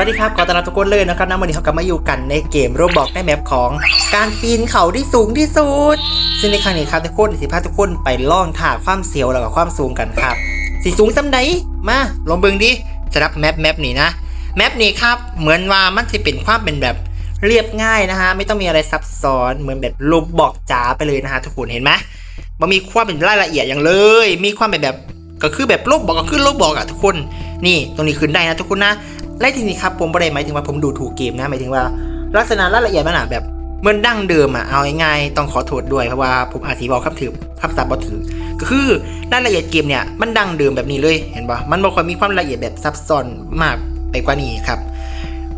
วัสดีครับขอต้อนรับทุกคนเลยนะครับนะวันนี้เขากลับมาอยู่กันในเกมโรบอกในแมปของการปีนเขาที่สูงที่สุด ซึ่งในครั้งนี้ครับทุกคนสิพาทุกคนไปล่องท่าความเสียวแล้วก็ความสูงกันครับสีสูงซ้ำใดมาลองเบิ่งดิสำหรับแมปแมปนี้นะแมปนี้ครับเหมือนว่ามันจะเป็นความเป็นแบบเรียบง่ายนะฮะไม่ต้องมีอะไรซับซ้อนเหมือนแบบโรบอกจ๋าไปเลยนะฮะทุกคนเห็นไหมมันมีความเป็นรายละเอียดอย่างเลย มีความเป็นแบบก็คือแบบโลกบอกก็คือโลกบอกอะทุกคนนี่ตรงนี้ขึ้นได้นะทุกคนนะ และทีนี้ครับผมไม่ได้หมายถึงว่าผมดูถูกเกมนะหมายถึงว่า ลักษณะรายละเอียดมันอะแบบเหมือนดั้งเดิมอะเอาง่ายๆต้องขอโทษด้วยเพราะว่าผมอาจจะบอกคำถือคำสับบ่ถือ ก็คือรายละเอียดเกมเนี่ยมันดั้งเดิมแบบนี้เลยเห็นปะมันบ่ค่อยมีความละเอียดแบบซับซ้อนมากไปกว่านี้ครับ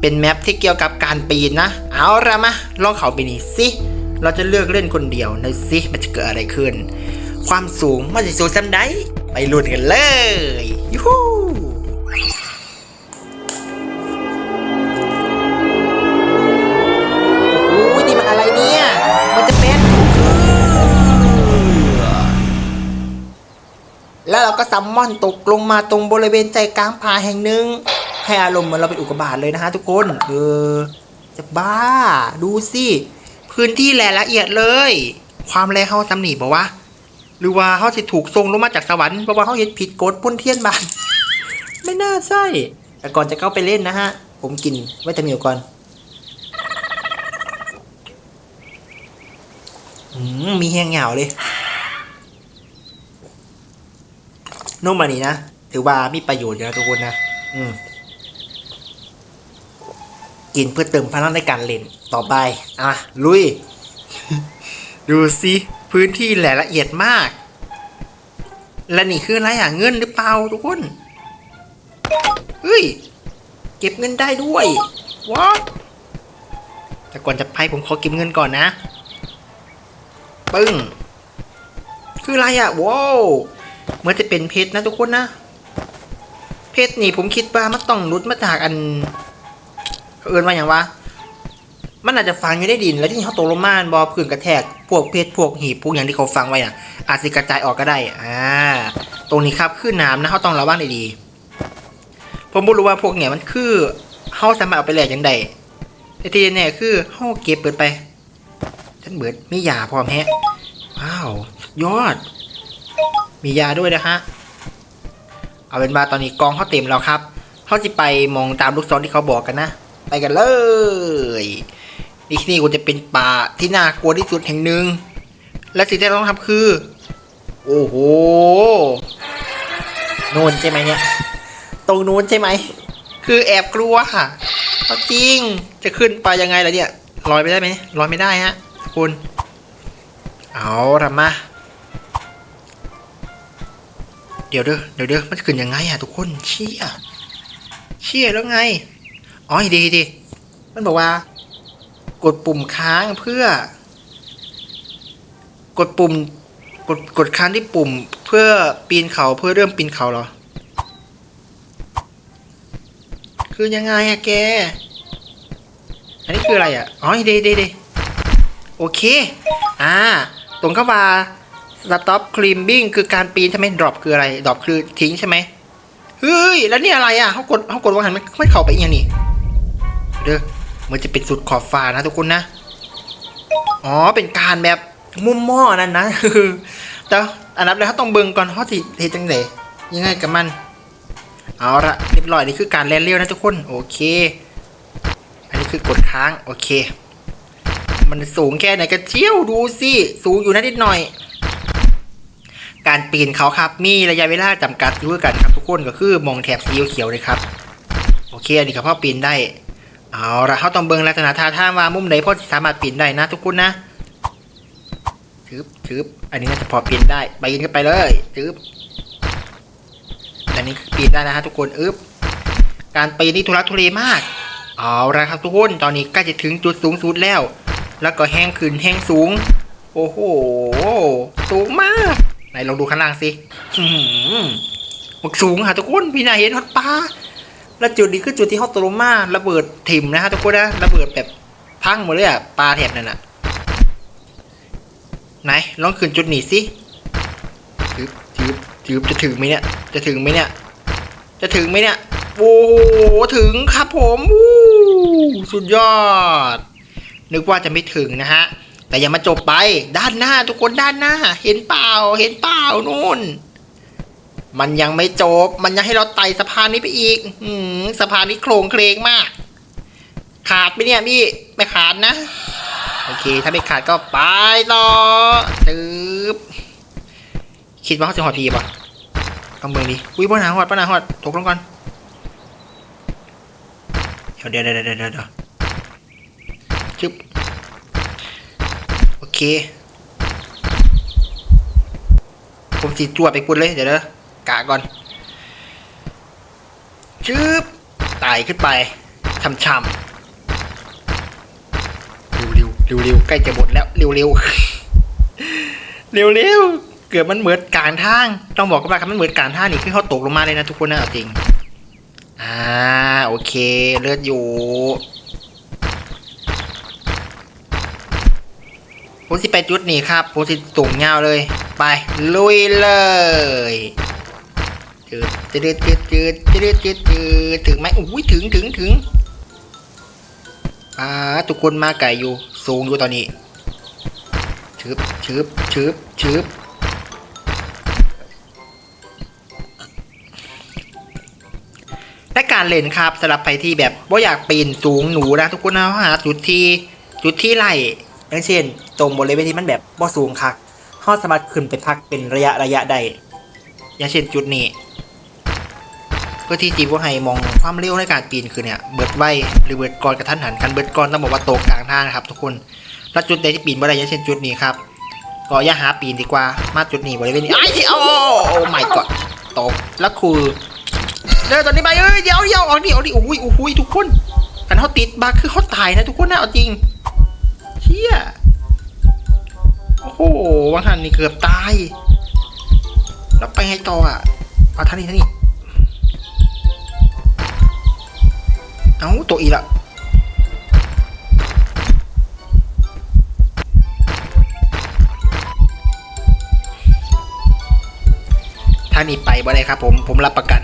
เป็นแมปที่เกี่ยวกับการปีนนะ เอาละมาลองเขาไปนี่สิเราจะเลือกเล่นคนเดียวนะสิมันจะเกิดอะไรขึ้น ความสูงมันจะสูงซ้ำใดไปลุ้นกันเลยยูฮู แล้วเราก็ซัมมอนตกลงมาตรงบริเวณใจกลางผาแห่งหนึ่งให้อารมณ์เหมือนเราเป็นอุกกาบาตเลยนะฮะทุกคน เออ จะบ้า ดูสิ พื้นที่แหละละเอียดเลย ความแรงเขาซ้ำหนีบอกว่า หรือว่าเขาจะถูกทรงลงมาจากสวรรค์เพราะว่าเขาเห็นผิดกฎพ้นเทียนบาน ไม่น่าใช่ แต่ก่อนจะเข้าไปเล่นนะฮะ ผมกินวิตามินก่อนอืมมีแหงเหงาเลย นุ่มอันนี้นะ ถือว่ามีประโยชน์อยู่นะทุกคนนะ อืม กินเพื่อเติมพลังในการเล่น ต่อไป อะ ลุย ดูสิพื้นที่แหละละเอียดมาก และนี่คืออะไรอะเงินหรือเปล่าทุกคน เฮ้ย เก็บเงินได้ด้วยว้าแต่ก่อนจะไปผมขอเก็บเงินก่อนนะ ปึ้ง คืออะไรอะว้าว เหมื่อนจะเป็นเพชรนะทุกคนนะ เพชรนี่ผมคิดว่ามันต้องรุดมาจากอันเอินว่าอย่างวะมันอาจจะฝังอยู่ในดิน แล้วที่เขาตกลงมาบอพื้นกระแทกพวกเพชรพวกหีบพวกอย่างที่เขาฝังไว้น่ะ อาจจะกระจายออกก็ได้อ่าตรงนี้ครับคือน้ำนะเขาต้องระวังดีๆผมรู้ว่าพวกเนี่ยมันคือเขาสามารถเอาไปแลกยังไงแต่ที่แน่คือเขาเก็บเปิดไปฉันเบิดมียาพร้อมแฮะว้าว ยอด มียาด้วยนะฮะ เอาเป็นว่าตอนนี้กองเขาเต็มแล้วครับเขาจะไปมองตามลูกศรที่เขาบอกกันนะ ไปกันเลยนี่ที่นี่กูจะเป็นป่าที่น่ากลัวที่สุดแห่งหนึ่ง และสิ่งที่เราต้องทำคือ โอ้โหนู่นใช่ไหมเนี่ย ตรงนู้นใช่ไหม คือแอบกลัวค่ะจริง จะขึ้นไปยังไงล่ะเนี่ย ลอยไปได้ไหมลอยไม่ได้ฮะคุณ เอาละมา เดี๋ยวเด้อเดี๋ยวเด้อมันจะขึ้นยังไงอะทุกคนเชี่ยเชี่ยแล้วไงอ๋อดีดีมันบอกว่า กดปุ่มค้างเพื่อ กดปุ่ม กดกดค้างที่ปุ่ม เพื่อปีนเขาเพื่อเริ่มปีนเขาเหรอ คือยังไงอะแก อันนี้คืออะไรอะอ๋อดีดีดีโอเค อ่า ตรงเข้ามา stop climbing คือการปีนใช่ไหม drop คืออะไร drop คือทิ้งใช่ไหมเฮ้ย แล้วนี่อะไรอะเขากดเขากดว่าหันไม่ไม่เข้าไปอีกอย่างนี้เด้อมันจะเป็นสุดขอบฟ้านะทุกคนนะ อ๋อเป็นการแบบมุมหม้อนั่นนะแต่อันดับแรกเขาต้องเบิ่งก่อนเขาสิเฮ็ดจังไดยังไงกับมัน เอาละเรียบร้อยนี่คือการแลนเร็วนะทุกคนโอเค อันนี้คือกดค้างโอเค มันสูงแค่ไหนกันเชี่ยวดูสิสูงอยู่นะนิดหน่อย การปีนเขาครับ มีระยะเวลาจำกัดอยู่ด้วยกันครับทุกคนก็คือมองแถบสีเขียวเลยครับ โอเคอันนี้ก็พ่อปีนได้ เอาละเขาต้องเบิงลักษณะท่าทางว่ามุมไหนพ่อสามารถปีนได้นะทุกคนนะถืบถืบอันนี้น่าจะพอปีนได้ปีนกันไปเลยถืบอันนี้ปีนได้นะฮะทุกคนอึบการปีนนี่ทุรักทุเลมาก เอาละครับทุกคนตอนนี้ใกล้จะถึงจุดสูงสุดแล้ว แล้วก็แห้งขึ้นแห้งสูง โอ้โห สูงมาก ไหนลองดูข้างล่างสิหืมมันสูงค่ะทุกคนพี่นายเห็นฮอตปลาแล้วจุดนี้คือจุดที่ฮอตตโลมาระเบิดถิ่มนะฮะทุกคนนะระเบิดแบบพังหมดเลยอะปลาแถบนั่นอะไหนลองขึ้นจุดนี้สิจืบจืบจืบจะถึงไหมเนี่ยจะถึงไหมเนี่ย จะถึงไหมเนี่ยเโอ้โหถึงครับผมวู้สุดยอด นึกว่าจะไม่ถึงนะฮะ แต่ยังมาจบไป ด้านหน้าทุกคนด้านหน้า เห็นเปล่า เห็นเปล่านู่น มันยังไม่จบ มันยังให้เราไต่สะพานนี้ไปอีก อืสะพานนี้โครงเคลงมาก ขาดไหมเนี่ยพี่ไม่ขาดนะ โอเค ถ้าไม่ขาดก็ไปต่อตึ๊บคิดว่าเขาจะหอดทีป่ะเอามือดิอุ้ยป้าหนาหอดป้าหนาหอดตกลงก่อนเดี๋ยวเดี๋ยวเดี๋ยวเดี๋ยวเดี๋ยวจึ๊บโอ เคผมสีจวดไปกุนเลย เดี๋ยวเด้อกะก่อนจึ๊บไต่ขึ้นไปช่ำๆเร็วเร็วเร็วๆใกล้จะหมดแล้ว เร็วเร็วเร็วเร็วๆเกือบมันเหมือนกลารทาง ต้องบอกกันว่าครับมันเหมือนกลารทางนี่คือเขาตกลงมาเลยนะทุกคนนะจริง อ่า โอเค เลือดอยู่ ผมสิไปจุดนี้ครับผมสิตุ่งเงาเลย ไปลุยเลยจืดจืดจืดจืดจืดจืดจืดถึงไหมอุ้ยถึงถึงถึงอ่าทุกคนมาไก่อยู่ สูงอยู่ตอนนี้ชึบชึบชึบชึบและการเล่นครับสำหรับใครที่แบบว่าอยากปีนสูงหนูนะทุกคนนะหาจุดที่จุดที่ไล่ อย่างเช่น ตรงบริเวณที่มันแบบว่สูงคักเขาสามารถขึ้นไปพักเป็นระยะระยะได้อย่างเช่นจุดนี้เพื่อที่จีบว่าให้มองความเร็วในการปีนคือเนี่ยเบิดไวหรือเบิดก่อนกระทันหันกันเบิดก่อนต้องบอกว่าตกกลางทางนะครับ ทุกคนแล้วจุดใดที่ปีนบ่ได้อย่างเช่นจุดนี้ครับก็อย่าหาปีนดีกว่ามาจุดนี้บริเวณนี้ไอ้ที่โอ้โอ้ไม่กอนตกแล้วคือเดินตอนนี้ไปเอ้ยเดี๋ยวเดี๋ยวออกดิออกดิโอ้ยโอ้ยทุกคนกันเขาติดบักคือเขาตายนะทุกคนนะเอาจริง ชี่ยโอ้โหวังหันนี่เกือบตาย แล้วไปไงต่ออะเอาท่านี้ท่านี้เอ้าตัวอีละท่านี้ไปบ่ได้ครับผม ผมรับประกัน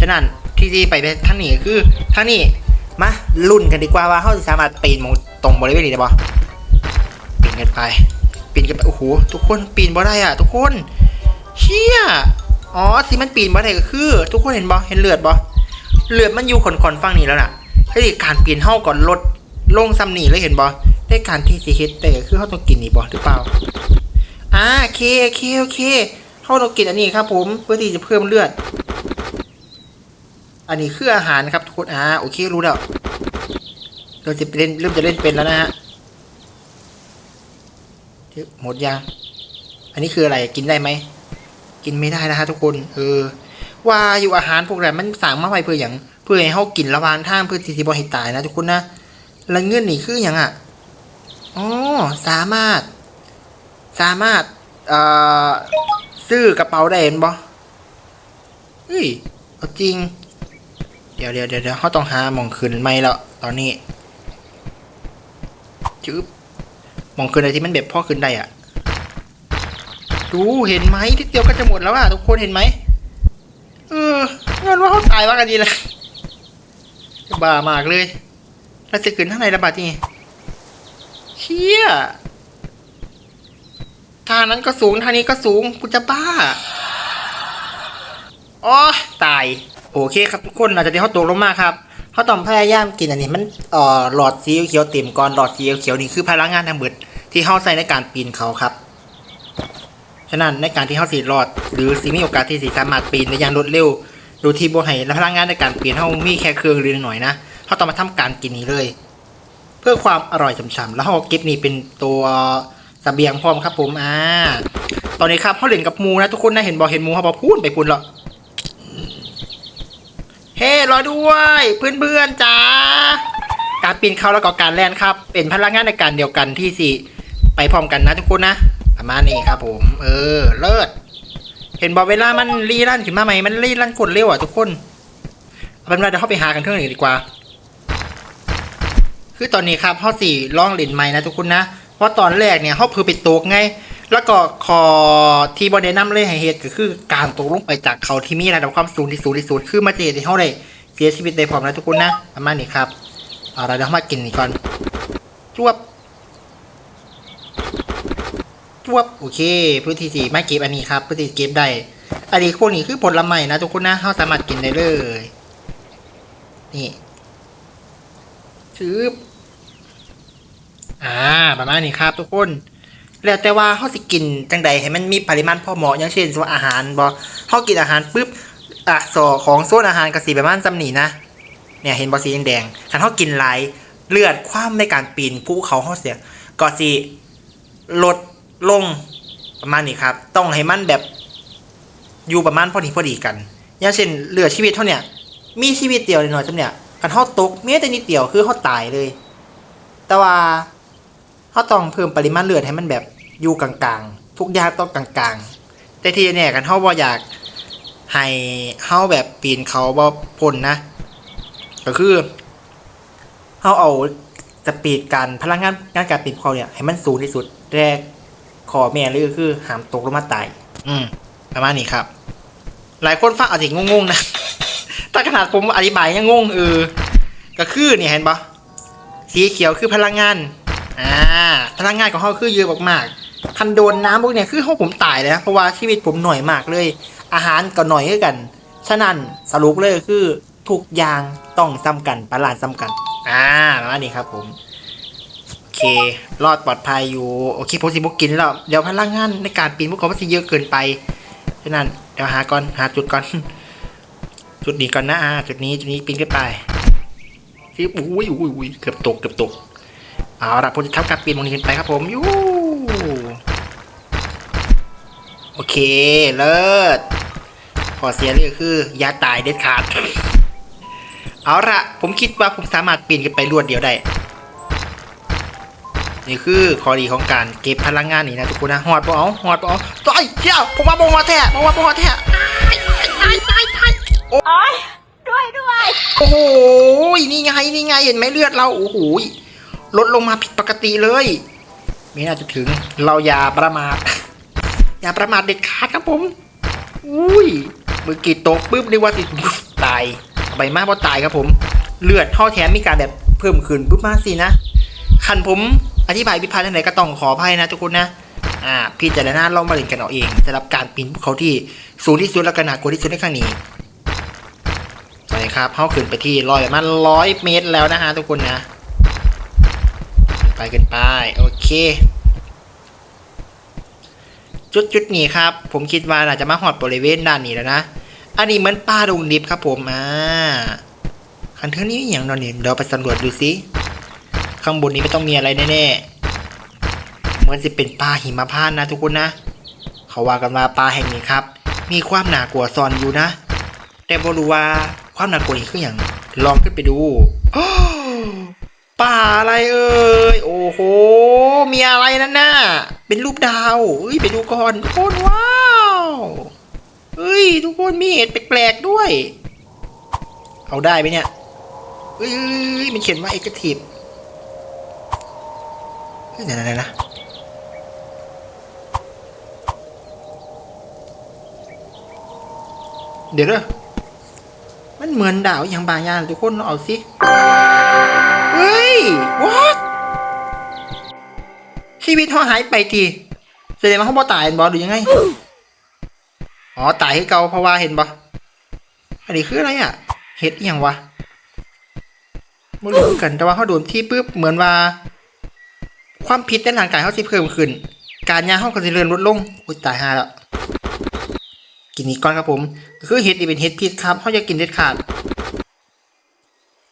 ฉะนั้นที่ที่ไปท่านี้คือท่านี้มาลุ้นกันดีกว่าว่าเขาสามารถปีนมงตรงบริเวณนี้ได้บ่ปีน กันไป ปีนกันไปโอ้โหทุกคนปีนบ่ได้อะ ทุกคนเชี่ยอ๋อสิมันปีนบ่ได้ก็คือ ทุกคนเห็นบ่เห็นเลือดบ่เลือดมันอยู่ขอนๆฟังนี้แล้วน่ะให้การเปลี่ยนเฮาก่อนลดลงซ้ำนี่เลยเห็นบ่ได้การที่สิเฮ็ดแต่ก็คือเฮาต้องกินนี่บ่หรือเปล่าอ่าโอเคโอเคโอเคเฮาต้องกินอันนี้ครับ ผมเพื่อที่จะเพิ่มเลือด อันนี้คืออาหารครับทุกคนอ่าโอเครู้แล้วเราจะเล่นเริ่มจะเล่นเป็นแล้วนะฮะ หมดยังอันนี้คืออะไรกินได้ไหมกินไม่ได้นะฮะทุกคน เออ ว่าอยู่อาหารพวกนั้นมันสั่งมาไว้เพื่ออย่างเพื่อให้เขากินระวางท่างเพื่อที่สิบ่ให้ตายนะทุกคนนะแล้วเงื่อนนี่คืออย่างอะอ๋อสามารถ สามารถเอ่อซื้อกระเป๋าได้เห็นบ่เฮ้ยเอาจริง เดี๋ยวเดี๋ยวเดี๋ยวเดี๋ยวเขาต้องหาหมองคืนไม่แล้วตอนนี้จึ๊บ มองคืนอะไรที่มันแบบพ่อคืนได้อะ ดูเห็นไหมทีเดียวก็จะหมดแล้วอะทุกคนเห็นไหมเออเงินว่าเขาตายว่ากันดีเลยบ้ามากเลยแล้วจะขึ้นข้างในระบาดนี่เชี่ยทางนั้นก็สูงทางนี้ก็สูงกูจะบ้าอ๋อตาย โอเคครับทุกคนหลังจากที่เขาตกลงมาครับ เขาต้องพยายามกินอันนี้มันเอ่อหลอดสีเขียวเต็มก่อนหลอดสีเขียวนี่คือพลังงานทั้งหมดที่เข้าใส่ในการปีนเขาครับ ฉะนั้นในการที่เข้าสีรอด หรือสิมีโอกาสที่สิสามารถปีนได้อย่างรวดเร็วโดยที่บ่ให้พลังงานในการปีนเข้ามีแค่เครื่องเรือนหน่อยนะเขาต้องมาทำการกินนี้เลย เพื่อความอร่อยฉ่ำๆแล้วเขาก็เก็บนี่เป็นตัวเบียงพร้อมครับผมอ่าตอนนี้ครับเขาเล่นกับหมูนะทุกคนนะเห็นบอเห็นหมูเขาบอกพูดไปคุณหรอ เรอด้วยเพื่อนๆจ้าการปีนเขาแล้วก็การแล่นครับ เป็นพลังงานในการเดียวกันที่สิไปพร้อมกันนะทุกคนนะประมาณนี้ครับ ผม เออ เลิศเห็นบอกเวลามันรีลั่นขึ้นมาใหม่มันรีลั่นกดเร็วอะทุกคนเอาเป็นว่าเดี๋ยวเข้าไปหากันเครื่องหนึ่งดีกว่า คือตอนนี้ครับพ่อสี่ล่องหลินใหม่นะทุกคนนะเพราะตอนแรกเนี่ยเขาเพิ่อไปตกไง แล้วก็คอที่บอลแนะนำเลยให้เหตุก็คือการตกลงไปจากเขาที่มีระดับความสูงที่สูงที่สุดคือมาเจอที่เขาได้ เสียชีวิตได้พร้อมนะทุกคนนะประมาณนี้ครับเอาเราเดี๋ยวมากินนี่ก่อนจวบจวบโอเคพื้นที่สี่ไม่เก็บอันนี้ครับพื้นที่เก็บได้อันนี้พวกนี้คือผลไม้นะทุกคนนะเราสามารถกินได้เลยนี่ชืบอ่าประมาณนี้ครับทุกคนแล้วแต่ว่าเขาสิกินจังใดให้มันมีปริมาณพอเหมาะอย่างเช่นว่าอาหารบ่เขากินอาหารปุ๊บ อะสอของโซนอาหารกสีประมาณจำหนีนะเนี่ยเห็นบอสีแดงๆถ้าเขากินหลเลือดคว่ำในการปีนภูเขาเขาเสียก็สิลดลงประมาณนี้ครับ ต้องให้มันแบบอยู่ประมาณพอดีพอดีกัน อย่างเช่นเหลือชีวิตเท่าเนี่ยมีชีวิตเดียวเลยหน่อยจำเนี่ยกันเขาตกเมีแต่นิดเดียวคือเขาตายเลย แต่ว่าเขาต้องเพิ่มปริมาณเลือดให้มันแบบอยู่กลางๆ ทุกอย่างต้องกลางๆ แต่ที่เนี่ยกันเขาบ่อยากให้ เขาแบบปีนเขาบ่พ้นนะ ก็คือเขาเอาสปีดการพลังงานงานการปีนเขาเนี่ยให้มันสูงที่สุดแรกขอแม่เลยก็คือหามตกลงมาตาย อืมประมาณนี้ครับ หลายคนฟังอาจจะงงๆนะแต่ขนาดผมอธิบายยังงงเออก็คือเนี่ยเห็นปะสีเขียวคือพลังงาน อ่า พลังงานของเขาคือเยอะมากๆคันโดนน้ำพวกเนี้ยคือเขาผมตายเลยนะเพราะว่าชีวิตผมหน่อยมากเลย อาหารก็หน่อยด้วยกัน ฉะนั้นสรุปเลยคือทุกอย่างต้องซ้ำกันบาลานซ์ซ้ำกัน อ่าประมาณนี้ครับผม โอเค รอดปลอดภัยอยู่ โอเคผมสิบุกกินแล้ว เดี๋ยวพลังงานในการปีนพวกเขามันสิเยอะเกินไป ฉะนั้นเดี๋ยวหาก่อนหาจุดก่อน จุดนี้ก่อนนะอ่าจุดนี้จุดนี้ปีนขึ้นไปที่อุ้ยอุ้ยอุ้ยเกือบตกเกือบตก เอาละผมจะทำการปีนตรงนี้ขึ้นไปครับผมยูโอเค เลิศ อเสียเลยก็คืออย่าตายเด็ดขาด เอาละผมคิดว่าผมสามารถปีนขึ้นไปรวดเดียวได้ นี่คือข้อดีของการเก็บพลังงานนี่นะทุกคนนะหอดปะเอาหอดปะเอาต่อยเชี่ยวผมว่าบงมาแท้ผมว่าบงมาแท้ตายตายตายตายโอ๊ยด้วยด้วยโอ้โหนี่ไงนี่ไงเห็นไหมเลือดเราโอ้โหลดลงมาผิดปกติเลยไม่น่าจะถึงเราอย่าประมาทอย่าประมาทเด็ดขาดครับผม อุ้ย มือกีดโตกปุ๊บนึกว่าสิตายเอาไปมากเพราะตายครับผม เลือดท่อแถมมีการแบบเพิ่มขึ้นปุ๊บมาสินะคันผมอธิบายพิพาทาไหนก็ต้องขออภัยนะทุกคนนะอ่าพี่จะได้น่าลองมาเล่นกันเอาเองสำหรับการปีนภูเขาที่สูงที่สุดและก็หนักกว่าที่สุดในครั้งนี้สวัสดีครับเข้าขึ้นไปที่ร้อยมาณร้อยเมตรแล้วนะฮะทุกคนนะ ไปกันไปโอเค จุดจุดนี้ครับ ผมคิดว่าน่าจะมาหอดบริเวณด้านนี้แล้วนะ อันนี้เหมือนป่าดงดิบครับผมอ่าคันเทอร์นี้อย่างนอนนี่เดี๋ยวไปสำรวจดูสิข้างบนนี้ไม่ต้องมีอะไรแน่ๆเหมือนจะเป็นป่าหิมพานต์นะทุกคนนะ เขาว่ากันว่าป่าแห่งนี้ครับ มีความหนากลัวซ่อนอยู่นะ แต่บรู้ว่าความหนากลัวนี่คืออย่างลองขึ้นไปดูป่าอะไรเอ่ยโอ้โห มีอะไรนั่นน่ะ เป็นรูปดาวเอ้ยไปดูก่อนทุกคนว้าวเอ้ย ทุกคนมีเห็ดแปลกๆด้วย เอาได้ไหมเนี่ยเอ้ยมันเขียนว่าเอกทีฟเฮ้ยไหนๆๆนะเดี๋ยวเด้อมันเหมือนดาวอย่างบางอย่างทุกคนลองเอาสิ เฮ้ย what ชีวิตเขาหายไปทีแสดงว่าเขาบ่ตายเห็นบ่หรือยังไงอ๋อตายให้เก่าเพราะว่าเห็นบ่อันนี้คืออะไรอะเห็ดอย่างวะไม่รู้กันแต่ว่าเขาโดนที่ปุ๊บเหมือนว่า ความผิดในร่างกายเขาสิเพิ่มขึ้น การยาเขาก็สิเลื่อนลดลงอุ้ยตายห่าแล้วกินนี้ก่อนครับผม คือเห็ดนี่เป็นเห็ดพิษครับเขาจะกินเด็ดขาด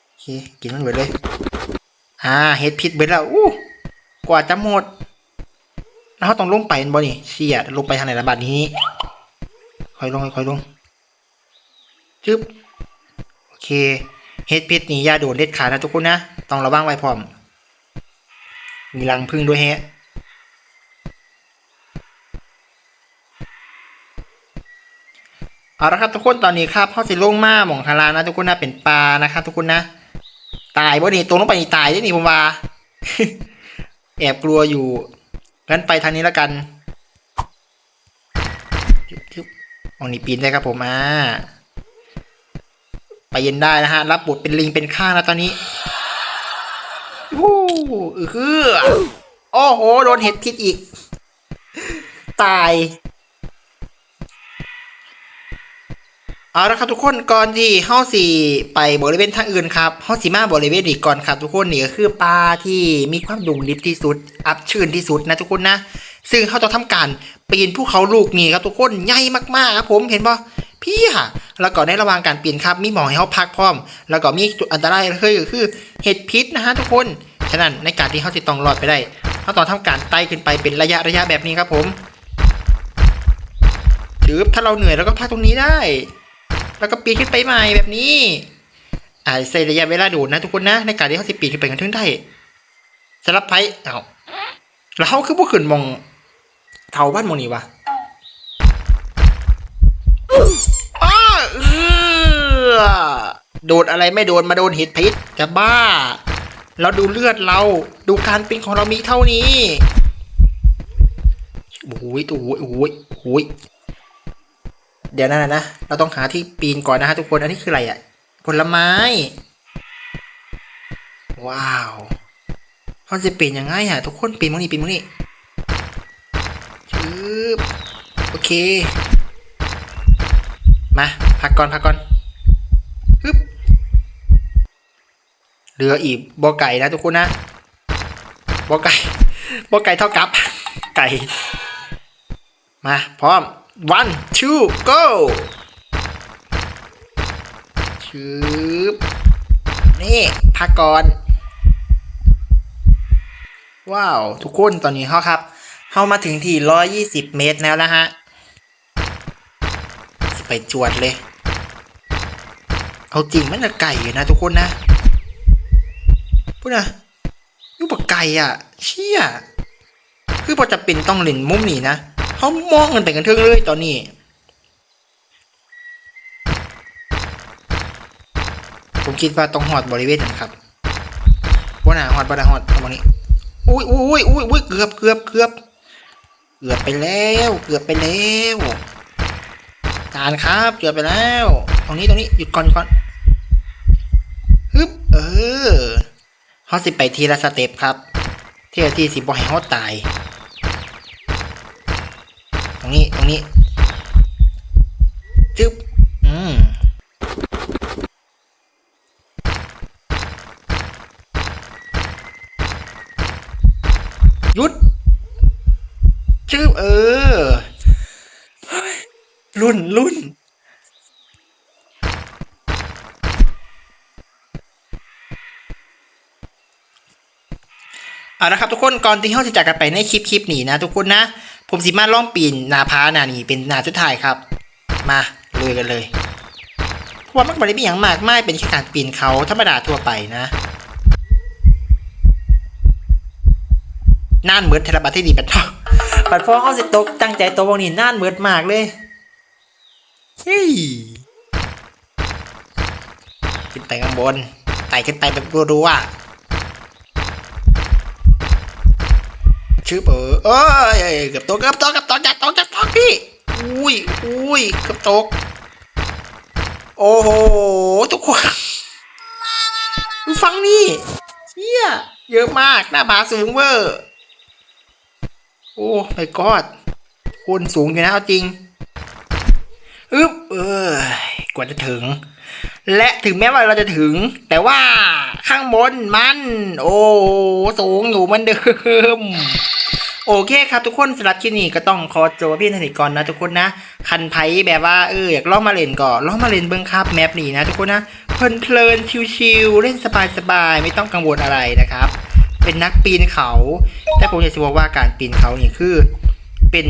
โอเคกินมันเบิดเลย อ่าเห็ดพิษเบิดแล้วอู้กว่าจะหมด แล้วเขาต้องลงไปนบ่นี่เสียลงไปทางไหนละบัดนี้ค่อยลงค่อยลงจึ๊บโอเคเห็ดพิษนี่ยาโดนเด็ดขาดนะทุกคนนะต้องระวังไว้พร้อม มีรังพึ่งด้วยแฮะเอาละครับทุกคนตอนนี้ครับเขาสิลงมาหมองคารานะทุกคนนะเป็นปลานะครับทุกคนนะ ตายบ่นี่ตรงลงไปนี่ตายด้นี่ผมว่าแอบกลัวอยู่ งั้นไปทางนี้แล้วกันมองนี่ปีนได้ครับผมอ่าไปเย็นได้นะฮะ รับบทเป็นลิงเป็นข้างแล้วตอนนี้วู้อือคือโอ้โห โดนเห็ดพิษอีก ตาย เอาละครับทุกคนก่อนที่เฮาสิไปบริเวณทางอื่นครับเฮาสิมาบริเวณนี้ก่อนครับ ทุกคนนี่ก็คือปลาที่มีความดุงดิบที่สุด อับชื้นที่สุดนะทุกคนนะ ซึ่งเขาต้องทำการปีนภูเขาลูกนี้ครับทุกคนใหญ่มากๆครับผมเห็นปะพี่ค่ะแล้วก็ในระหว่างการปีนครับ มีหมอให้เขาพักพร้อม แล้วก็มีจุดอันตรายคือก็คือเห็ดพิษนะฮะทุกคนฉะนั้นในการที่เขาจะต้องรอดไปได้เขาต้องทำการไต่ขึ้นไปเป็นระยะระยะแบบนี้ครับผมหรือถ้าเราเหนื่อยเราก็พักตรงนี้ได้ แล้วก็ปีนขึ้นไปใหม่แบบนี้อาจใช้ระยะเวลาดูนะทุกคนนะ ในการที่เขาสิปีนขึ้นไปกันถึงได้สำหรับไพ่เอาแล้วเขาคือพวกขึ้นมองเถาบ้านมองนี่วะอ้าเออโดนอะไรไม่โดนมาโดนเห็ดพิษจะบ้า เราดูเลือดเรา ดูการปีนของเรามีเท่านี้โอ้ยโอ้ยโอ้ยโอ้ย เดี๋ยวนั่นนะนะเราต้องหาที่ปีนก่อนนะฮะทุกคนอันนี้คืออะไรอะ่ะผลไม้ ว้าวเขาจะปีนยังไงอะทุกคนปีนมั้งนี่ปีนมั้งนี่ชืบโอเค มาพักก่อนพักก่อนฮึบเหลืออีกบอไก่นะทุกคนนะบอไก่บอไก่เท่ากับ ไก่ มาพร้อม one two go ชืบนี่พักก่อน ว้าว ทุกคนตอนนี้เขาครับเข้ามาถึงที่ร้อยี่สิบเมตรแล้วนะฮะจะไปจวดเลย เอาจริงมันจะไก่อยู่นะทุกคนนะพูดนะยุบไก่อะ เชี่ยคือพอจะเป็นต้องเล่นมุมนี้นะ เขามองกันไปกันเทิงเลยตอนนี้ผมคิดว่าต้องหอดบริเวณนั้นครับว่าหนาหอดบ่ได้หอดตรงนี้ อุ้ยอุ้ยอุ้ยอุ้ยเกือบเกือบเกือบเกือบไปแล้ว เกือบไปแล้วการครับเกือบไปแล้ว ตรงนี้ตรงนี้หยุดก่อนหยุดก่อนฮึบเออเขาสิไปทีละสเต็ปครับ เที่ยที่สิบ่ให้เขาตาย นี้ตรงนี้จึ๊บอืมหยุดจึ๊บเออรุ่นรุ่นเอาละครับทุกคนก่อนที่เราจะจากกันไปในคลิปคลิปนี้นะทุกคนนะ ผมสิมาล่องปีนนาพานานี่เป็นนาสุดท้ายครับ มาลุยกันเลยเพราะว่ามันไม่ได้มีอย่างมากไม่เป็นแค่การปีนเขาธรรมดาทั่วไปนะน่านเหมือนเทเลบัตที่ดีบัดพ่อบัดพ่อเขาสิตกตั้งใจตัววกนี้น่านเหมือนมากเลยเฮ้ยขึ้นไปข้างบนไต่ขึ้นไปแบบรัวๆ ชื่อเบอเอ้ยเกือบตกเกือบตกเกือบตกจัดตกจัดตกพี่อุ้ยอุ้ยเกือบตก โอ้โหทุกคนดูฟังนี่เชี่ยเยอะมากหน้าผาสูงเวอร์โอ้ไม่กอดคนสูงอยู่นะเอาจริงอึ๊บเออกว่าจะถึง และถึงแม้ว่าเราจะถึง แต่ว่าข้างบนมัน โอ้ สูงอยู่เหมือนเดิม โอเคครับทุกคนสำหรับคลิปนี้ก็ต้องขอตัวพี่ธนิก่อนะทุกคนนะ คันไพ่แบบว่าเอออยากลองมาเล่นก็ลองมาเล่นเบิ้งครับแมปนี้นะทุกคนนะเพลินเพลินๆชิวๆเล่นสบายๆไม่ต้องกังวลอะไรนะครับ เป็นนักปีนเขา แต่ผมอยากจะบอกว่าการปีนเขานี่คือเป็น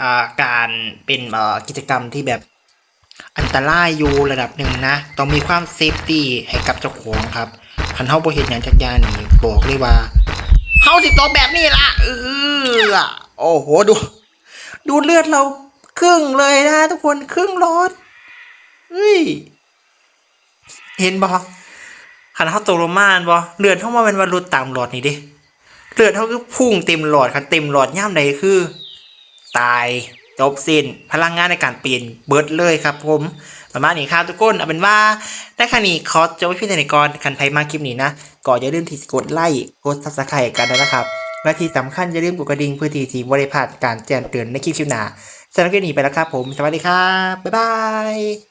อ่าการเป็นอ่อกิจกรรมที่แบบอันตรายอยู่ระดับหนึ่งนะ ต้องมีความเซฟตี้ให้กับเจ้าของครับคันเฮาบ่เห็นอย่างจักอยานี่บอกเลยว่า เฮาสิตกแบบนี้ล่ะเออโอ้โหดู ดูเลือดเราครึ่งเลยนะทุกคนครึ่งหลอดเฮ้ยเห็นบ่คันเฮาตกลงมานบ่เลือดเฮามาเป็นว่ารุดตามหลอดนี่ด้เลือดเฮาคือพุ่งเต็มหลอดคันเต็มหลอดย่ามใดคือ ตายจบสิ้นพลังงานในการปีนเบิดเลยครับผม ประมาณนี้ครับทุกคนเอาเป็นว่าได้ครั้งนี้คอจะไว้พี่ในก่อนคันไพมาคลิปนี้นะก่ออย่าลืมที่กดไลค์กดซับสไครต์กันนะครับและที่สำคัญอย่าลืมกดกระดิ่งเพื่อที่จะบริพลาดการแจ้งเตือนในคลิปคลิปหน้าสำหรับคลิปนี้ไปแล้วครับผมสวัสดีครับบ๊ายบาย